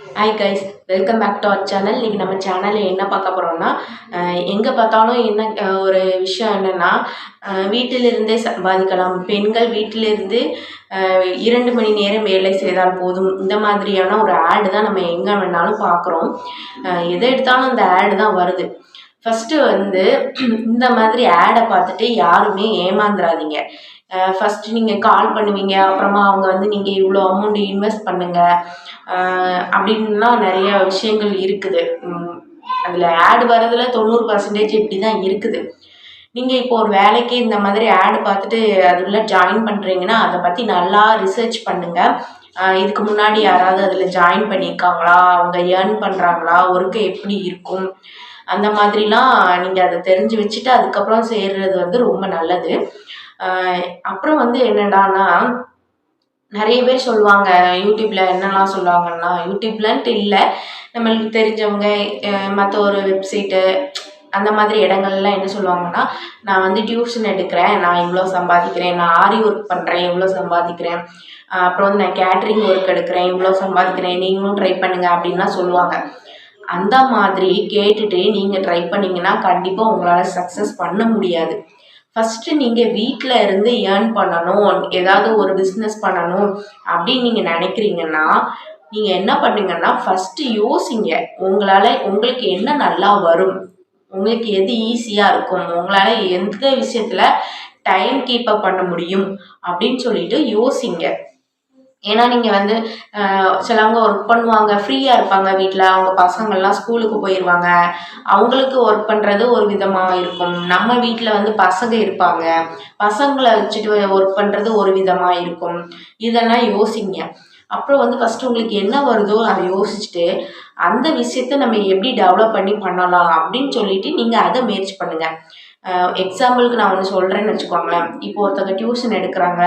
Hi guys welcome back to our channel இன்றைக்கி நம்ம சேனலில் என்ன பார்க்க போகிறோம்னா எங்கே பார்த்தாலும் என்ன ஒரு விஷயம் என்னென்னா வீட்டிலிருந்தே சம்பாதிக்கலாம். பெண்கள் வீட்டிலிருந்து இரண்டு மணி நேரம் வேலை செய்தால் போதும். இந்த மாதிரியான ஒரு ஆடு தான் நம்ம எங்கே வேணாலும் பார்க்குறோம். எதை எடுத்தாலும் அந்த ஆடு தான் வருது. ஃபஸ்ட்டு வந்து இந்த மாதிரி ஆடை பார்த்துட்டு யாருமே ஏமாந்துடாதீங்க ஃபஸ்ட்டு நீங்கள் கால் பண்ணுவீங்க. அப்புறமா அவங்க வந்து நீங்கள் இவ்வளோ அமௌண்ட் இன்வெஸ்ட் பண்ணுங்கள் அப்படின்லாம் நிறைய விஷயங்கள் இருக்குது. அதில் ஆட் வரதுல தொண்ணூறு பர்சன்டேஜ் இப்படி தான் இருக்குது. நீங்கள் இப்போ ஒரு வேலைக்கு இந்த மாதிரி ஆடு பார்த்துட்டு அதில் ஜாயின் பண்ணுறீங்கன்னா அதை பற்றி நல்லா ரிசர்ச் பண்ணுங்கள் இதுக்கு முன்னாடி யாராவது அதில் ஜாயின் பண்ணியிருக்காங்களா? அவங்க ஏர்ன் பண்ணுறாங்களா ஒர்க்கு எப்படி இருக்கும்? அந்த மாதிரிலாம் நீங்கள் அதை தெரிஞ்சு வச்சுட்டு அதுக்கப்புறம் சேர்றது வந்து ரொம்ப நல்லது. அப்புறம் வந்து என்னடானா நிறைய பேர் சொல்லுவாங்க யூடியூப்பில் என்னெல்லாம் சொல்லுவாங்கன்னா யூடியூப்லன்ட்டு இல்லை. நம்மளுக்கு தெரிஞ்சவங்க மற்ற ஒரு வெப்சைட்டு அந்த மாதிரி இடங்கள்லாம் என்ன சொல்லுவாங்கன்னா நான் வந்து டியூஷன் எடுக்கிறேன் நான் இவ்வளோ சம்பாதிக்கிறேன் நான் ஆரி ஒர்க் பண்ணுறேன் இவ்வளோ சம்பாதிக்கிறேன். அப்புறம் வந்து நான் கேட்ரிங் ஒர்க் எடுக்கிறேன் இவ்வளோ சம்பாதிக்கிறேன் நீங்களும் ட்ரை பண்ணுங்க அப்படின்லாம் சொல்லுவாங்க. அந்த மாதிரி கேட்டுட்டு நீங்கள் ட்ரை பண்ணிங்கன்னா கண்டிப்பாக உங்களால் சக்ஸஸ் பண்ண முடியாது. ஃபஸ்ட்டு நீங்கள் வீட்டில் இருந்து ஏர்ன் பண்ணணும் ஏதாவது ஒரு பிஸ்னஸ் பண்ணணும் அப்படின்னு நீங்கள் நினைக்கிறீங்கன்னா நீங்கள் என்ன பண்ணுங்கன்னா ஃபஸ்ட்டு யோசிங்க. உங்களால் உங்களுக்கு என்ன நல்லா வரும்? உங்களுக்கு எது ஈஸியாக இருக்கும்? உங்களால் எந்த விஷயத்தில் டைம் கீப்பப் பண்ண முடியும்? அப்படின்னு சொல்லிட்டு யோசிங்க. ஏன்னா நீங்கள் வந்து சிலவங்க ஒர்க் பண்ணுவாங்க ஃப்ரீயாக இருப்பாங்க வீட்டில் அவங்க பசங்கள்லாம் ஸ்கூலுக்கு போயிடுவாங்க அவங்களுக்கு ஒர்க் பண்ணுறது ஒரு விதமாக இருக்கும். நம்ம வீட்டில் வந்து பசங்க இருப்பாங்க. பசங்களை வச்சுட்டு ஒர்க் பண்ணுறது ஒரு விதமாக இருக்கும். இதெல்லாம் யோசிங்க. அப்புறம் வந்து ஃபஸ்ட்டு உங்களுக்கு என்ன வருதோ அதை யோசிச்சுட்டு அந்த விஷயத்த நம்ம எப்படி டெவலப் பண்ணி பண்ணலாம் அப்படின்னு சொல்லிட்டு நீங்கள் அதை முயற்சி பண்ணுங்கள் எக்ஸாம்பிளுக்கு நான் ஒன்று சொல்கிறேன்னு வச்சுக்கோங்களேன். இப்போ ஒருத்தவங்க டியூஷன் எடுக்கிறாங்க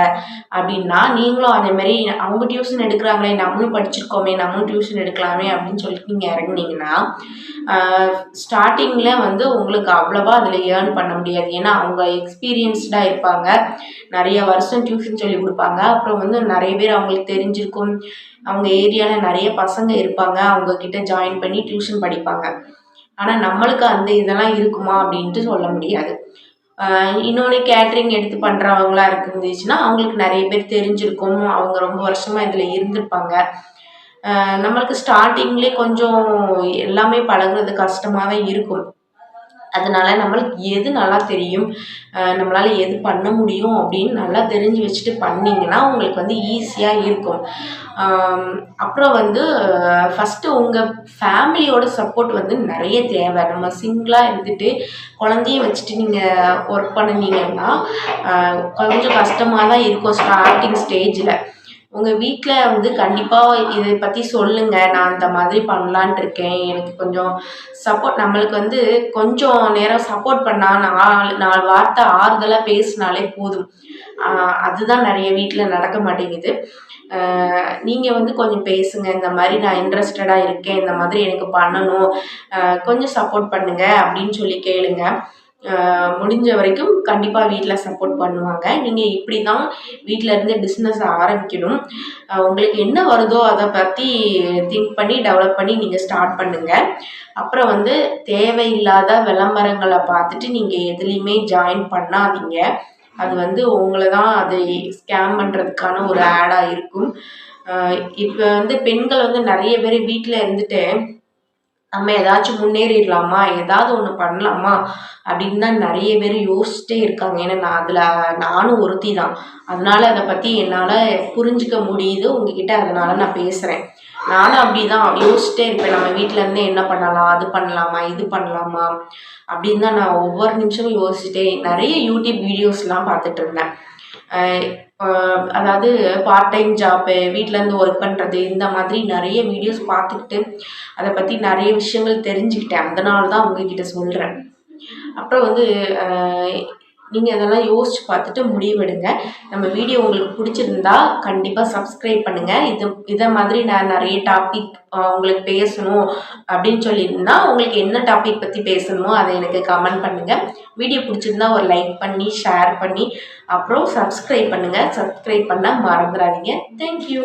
அப்படின்னா நீங்களும் அதேமாரி அவங்க டியூஷன் எடுக்கிறாங்களே நம்மளும் படிச்சிருக்கோமே நம்மளும் டியூஷன் எடுக்கலாமே அப்படின்னு சொல்லிட்டு நீங்கள் இறங்குனீங்கன்னா ஸ்டார்டிங்கில் வந்து உங்களுக்கு அவ்வளோவா அதில் ஏர்ன் பண்ண முடியாது. ஏன்னா அவங்க எக்ஸ்பீரியன்ஸ்டாக இருப்பாங்க. நிறைய வருஷம் டியூஷன் சொல்லி கொடுப்பாங்க. அப்புறம் வந்து நிறைய பேர் அவங்களுக்கு தெரிஞ்சிருக்கும். அவங்க ஏரியாவில் நிறைய பசங்க இருப்பாங்க. அவங்கக்கிட்ட ஜாயின் பண்ணி டியூஷன் படிப்பாங்க. ஆனால் நம்மளுக்கு அந்த இதெல்லாம் இருக்குமா அப்படின்ட்டு சொல்ல முடியாது. இன்னொன்று கேட்ரிங் எடுத்து பண்ணுறவங்களா இருந்துச்சுன்னா அவங்களுக்கு நிறைய பேர் தெரிஞ்சிருக்கும். அவங்க ரொம்ப வருஷமாக இதில் இருந்திருப்பாங்க. நம்மளுக்கு ஸ்டார்டிங்லேயே கொஞ்சம் எல்லாமே பழகுறது கஷ்டமாக தான் இருக்கும். அதனால நம்மளுக்கு எது நல்லா தெரியும் நம்மளால் எது பண்ண முடியும் அப்படின்னு நல்லா தெரிஞ்சு வச்சுட்டு பண்ணிங்கன்னா உங்களுக்கு வந்து ஈஸியாக இருக்கும். அப்புறம் வந்து ஃபஸ்ட்டு உங்கள் ஃபேமிலியோட சப்போர்ட் வந்து நிறைய தேவை. நம்ம சிங்கிளாக இருந்துட்டு குழந்தைய வச்சுட்டு நீங்கள் ஒர்க் பண்ணினீங்கன்னா கொஞ்சம் கஷ்டமாக தான் இருக்கும் ஸ்டார்டிங் ஸ்டேஜில் உங்கள் வீட்டில் வந்து கண்டிப்பாக இதை பற்றி சொல்லுங்கள் நான் இந்த மாதிரி பண்ணலான்ட்டு இருக்கேன். எனக்கு கொஞ்சம் சப்போர்ட் நம்மளுக்கு வந்து கொஞ்சம் நேரம் சப்போர்ட் பண்ணால் நாலு நாலு வார்த்தை ஆறுதலாக பேசினாலே போதும். அதுதான் நிறைய வீட்டில் நடக்க மாட்டேங்குது. நீங்கள் வந்து கொஞ்சம் பேசுங்க இந்த மாதிரி நான் இன்ட்ரெஸ்டடாக இருக்கேன் இந்த மாதிரி எனக்கு பண்ணணும் கொஞ்சம் சப்போர்ட் பண்ணுங்க அப்படின்னு சொல்லி கேளுங்க. முடிஞ்ச வரைக்கும் கண்டிப்பாக வீட்டில் சப்போர்ட் பண்ணுவாங்க. நீங்கள் இப்படி தான் வீட்டில் இருந்து பிஸ்னஸ் ஆரம்பிக்கணும். உங்களுக்கு என்ன வருதோ அதை பற்றி திங்க் பண்ணி டெவலப் பண்ணி நீங்கள் ஸ்டார்ட் பண்ணுங்கள் அப்புறம் வந்து தேவையில்லாத விளம்பரங்களை பார்த்துட்டு நீங்கள் எதுலேயுமே ஜாயின் பண்ணாதீங்க. அது வந்து உங்களை தான் அது ஸ்கேம் பண்ணுறதுக்கான ஒரு ஆடாக இருக்கும். இப்போ வந்து பெண்கள் வந்து நிறைய பேர் வீட்டில் இருந்துட்டு நம்ம ஏதாச்சும் முன்னேறிடலாமா? ஏதாவது ஒன்று பண்ணலாமா? அப்படின்னு தான் நிறைய பேர் யோசிச்சிட்டே இருக்காங்க. ஏன்னா நான் அதில் நானும் ஒருத்தி தான் அதனால் அதை பற்றி என்னால் புரிஞ்சுக்க முடியுது உங்ககிட்ட. அதனால் நான் பேசுகிறேன் நானும் அப்படி தான் யோசிச்சிட்டே இருப்பேன். நம்ம வீட்டிலேருந்தே என்ன பண்ணலாம்? அது பண்ணலாமா? இது பண்ணலாமா? அப்படின்னு தான் நான் ஒவ்வொரு நிமிஷமும் யோசிச்சுட்டே நிறைய யூடியூப் வீடியோஸ்லாம் பார்த்துட்டு இருந்தேன். அதாவது பார்ட் டைம் ஜாப்பு வீட்டிலேருந்து ஒர்க் பண்ணுறது இந்த மாதிரி நிறைய வீடியோஸ் பார்த்துக்கிட்டு அதை பற்றி நிறைய விஷயங்கள் தெரிஞ்சுக்கிட்டேன். அதனால தான் உங்ககிட்ட சொல்கிறேன் அப்புறம் வந்து நீங்கள் இதெல்லாம் யோசித்து பார்த்துட்டு முடிவெடுங்க. நம்ம வீடியோ உங்களுக்கு பிடிச்சிருந்தா கண்டிப்பாக சப்ஸ்கிரைப் பண்ணுங்கள் இது இதை மாதிரி நான் நிறைய டாபிக் உங்களுக்கு பேசணும் அப்படின்னு சொல்லியிருந்தா உங்களுக்கு என்ன டாபிக் பற்றி பேசணுமோ அதை எனக்கு கமெண்ட் பண்ணுங்கள் வீடியோ பிடிச்சிருந்தா ஒரு லைக் பண்ணி ஷேர் பண்ணி அப்புறம் சப்ஸ்கிரைப் பண்ணுங்கள் சப்ஸ்கிரைப் பண்ணால் மறந்துடாதீங்க தேங்க்யூ